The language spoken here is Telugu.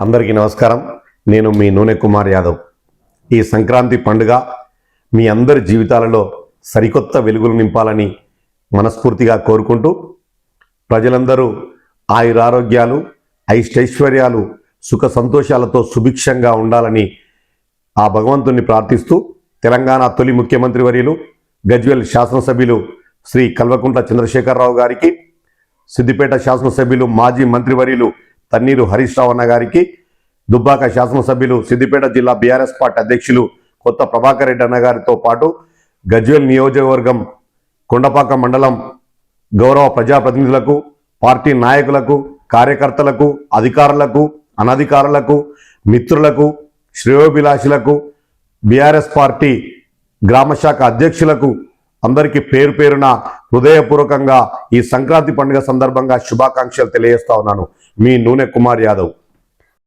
అందరికీ నమస్కారం. నేను మీ నూనె కుమార్ యాదవ్. ఈ సంక్రాంతి పండుగ మీ అందరి జీవితాలలో సరికొత్త వెలుగులు నింపాలని మనస్ఫూర్తిగా కోరుకుంటూ ప్రజలందరూ ఆయురారోగ్యాలు ఐష్టైశ్వర్యాలు సుఖ సంతోషాలతో సుభిక్షంగా ఉండాలని ఆ భగవంతుణ్ణి ప్రార్థిస్తూ తెలంగాణ తొలి ముఖ్యమంత్రి వర్యులు గజ్వెల్ శాసనసభ్యులు శ్రీ కల్వకుంట్ల చంద్రశేఖరరావు గారికి సిద్దిపేట శాసనసభ్యులు మాజీ మంత్రివర్యులు తన్నీరు హరీష్ రావు అన్న గారికి దుబ్బాక శాసనసభ్యులు సిద్దిపేట జిల్లా బీఆర్ఎస్ పార్టీ అధ్యక్షులు కొత్త ప్రభాకర్ రెడ్డి అన్న గారితో పాటు గజ్వేల్ నియోజకవర్గం కొండపాక మండలం గౌరవ ప్రజాప్రతినిధులకు పార్టీ నాయకులకు కార్యకర్తలకు అధికారులకు అనధికారులకు మిత్రులకు శ్రేయోభిలాషులకు బీఆర్ఎస్ పార్టీ గ్రామశాఖ అధ్యక్షులకు అందరికీ పేరు పేరున హృదయపూర్వకంగా ఈ సంక్రాంతి పండుగ సందర్భంగా శుభాకాంక్షలు తెలియజేస్తా ఉన్నాను. మీ నూనె కుమార్ యాదవ్.